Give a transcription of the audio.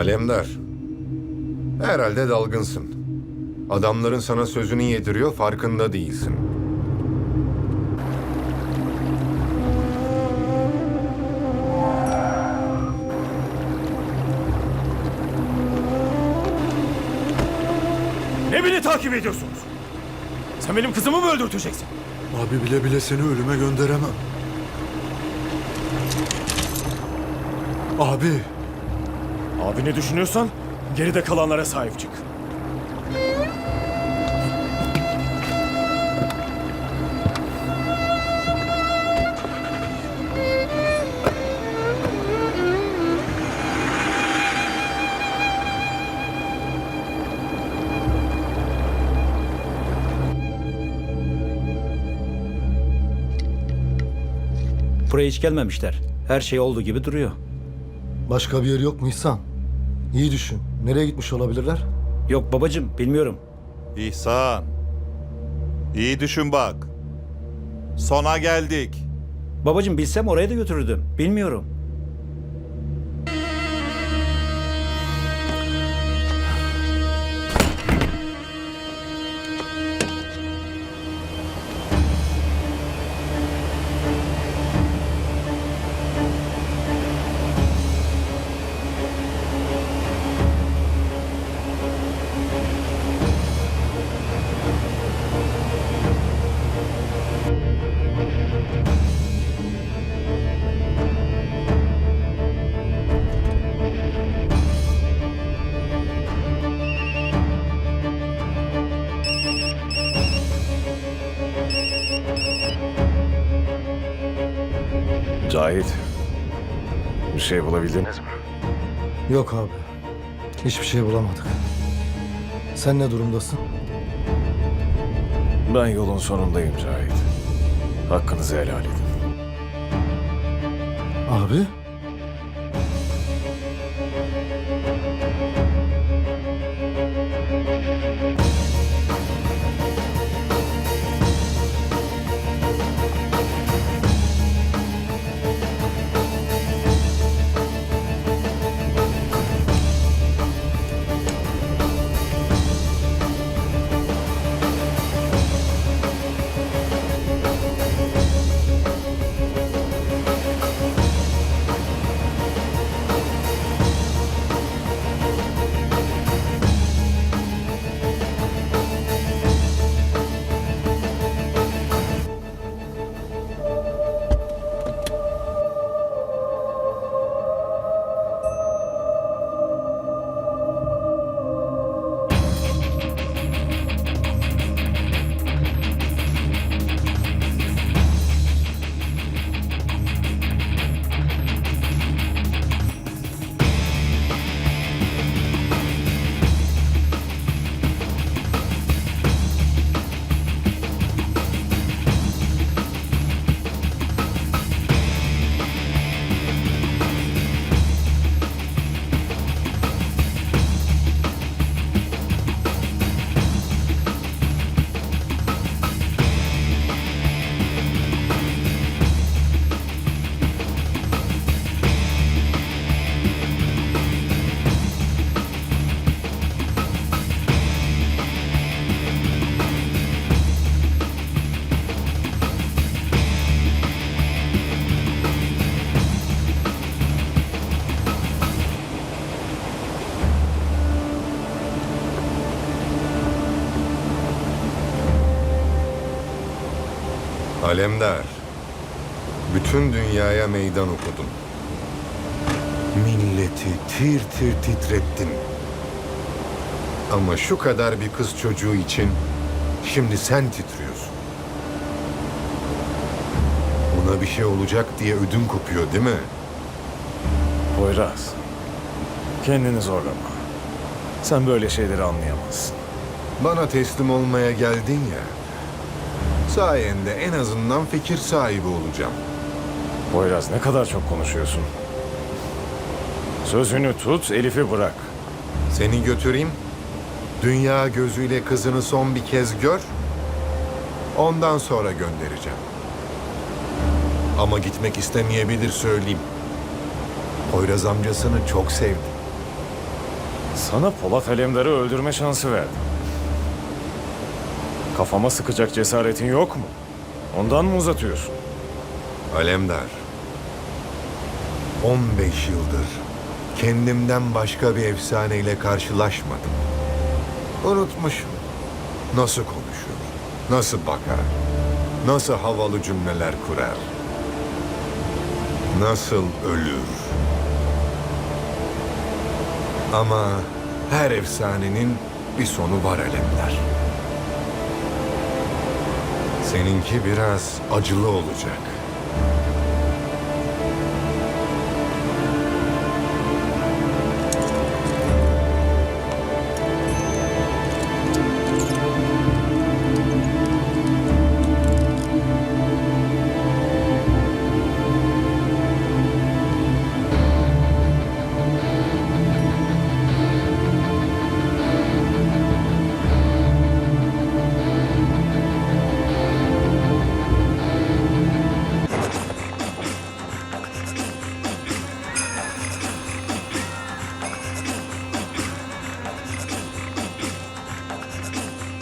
Alemdar. Herhalde dalgınsın. Adamların sana sözünü yediriyor, farkında değilsin. Ne beni takip ediyorsunuz? Sen benim kızımı mı öldürteceksin? Abi bile bile seni ölüme gönderemem. Abi, Abini düşünüyorsan geride kalanlara sahip çık. Buraya hiç gelmemişler. Her şey olduğu gibi duruyor. Başka bir yer yok mu İhsan? İyi düşün. Nereye gitmiş olabilirler? Yok babacım bilmiyorum. İhsan. İyi düşün bak. Sona geldik. Babacım bilsem oraya da götürürdüm. Bilmiyorum. Cahit. Bir şey bulabildiniz mi? Yok abi. Hiçbir şey bulamadık. Sen ne durumdasın? Ben yolun sonundayım Cahit. Hakkınızı helal edin. Abi? Alemdar. Bütün dünyaya meydan okudun. Milleti tir tir titrettin. Ama şu kadar bir kız çocuğu için şimdi sen titriyorsun. Ona bir şey olacak diye ödün kopuyor değil mi? Poyraz. Kendini zorlama. Sen böyle şeyleri anlayamazsın. Bana teslim olmaya geldin ya. Sayende en azından fikir sahibi olacağım. Poyraz ne kadar çok konuşuyorsun. Sözünü tut, Elif'i bırak. Seni götüreyim. Dünya gözüyle kızını son bir kez gör. Ondan sonra göndereceğim. Ama gitmek istemeyebilir söyleyeyim. Poyraz amcasını çok sevdi. Sana Polat Alemdar'ı öldürme şansı verdim. Kafama sıkacak cesaretin yok mu? Ondan mı uzatıyorsun? Alemdar. 15 yıldır kendimden başka bir efsaneyle karşılaşmadım. Unutmuşum. Nasıl konuşur, nasıl bakar, nasıl havalı cümleler kurar, nasıl ölür. Ama her efsanenin bir sonu var Alemdar. Seninki biraz acılı olacak.